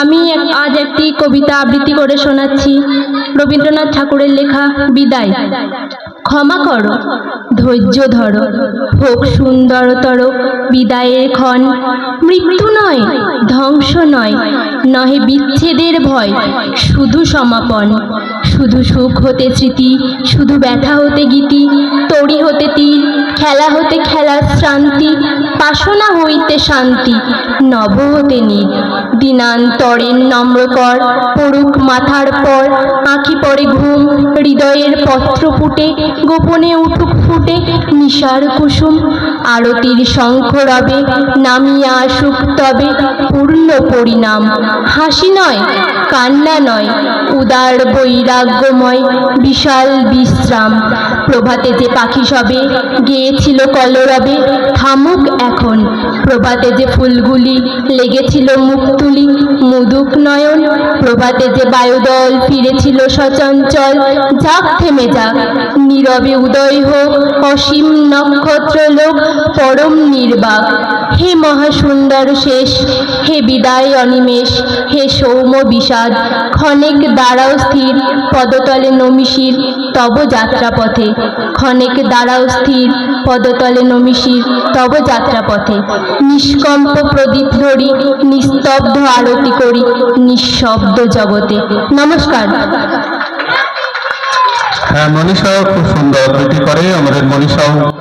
আমি আজ একটি কবিতা আবৃত্তি করে শোনাচ্ছি। রবীন্দ্রনাথ ঠাকুরের লেখা বিদায়। ক্ষমা করো, ধৈর্য ধরো হোক সুন্দরতর, বিদায়ের ক্ষণ। মৃত্যু নয়, ধ্বংস নয়, নহে বিচ্ছেদের ভয়। শুধু সমাপন, শুধু সুখ হতে স্মৃতি, শুধু ব্যথা হতে গীতি। তরি হতে তীর খেলা হতে খেলার শ্রান্তি বাসনা হইতে শান্তি, নব হতে নীল দিনান্তরের নম্রকর পড়ুক মাথার পর, আঁখি পড়ে ঘুম, হৃদয়ের পত্র ফুটে, গোপনে উঠুক ফুটে, নিশার কুসুম। আরতির শঙ্খ রবে, নামিয়া আসুক তবে, পূর্ণ পরিণাম। হাসি নয়, কান্না নয়, উদার বৈরাগ্যময়, বিশাল বিশ্রাম। প্রভাতে যে পাখি সবে গিয়েছিল কলরবে। থামুক এখন প্রভাতে যে ফুলগুলি লেগেছিল মুখ তুলি। মুদুক নয়ন প্রভাতে যে বায়ুদল ফিরেছিল সচঞ্চল, যাক থেমে যাক। নীরবে উদয় হোক অসীম নক্ষত্র লোক পরম নির্বাক। হে মহাসুন্দর শেষ, হে বিদায় অনিমেষ, হে সৌম্য বিষাদ। ক্ষণেক দাঁড়াও স্থির, পদতলে নমিশির তব যাত্রাপথে। ক্ষণেক দাঁড়াও স্থির পদতলে নমিশির তব যাত্রা পথে নিষ্কম্প প্রদীপ ধরি, নিস্তব্ধ আরতি করি, নিঃশব্দ জগতে। নমস্কার। হ্যাঁ মনীষাও খুব সুন্দর করে আমাদের মনীষাও।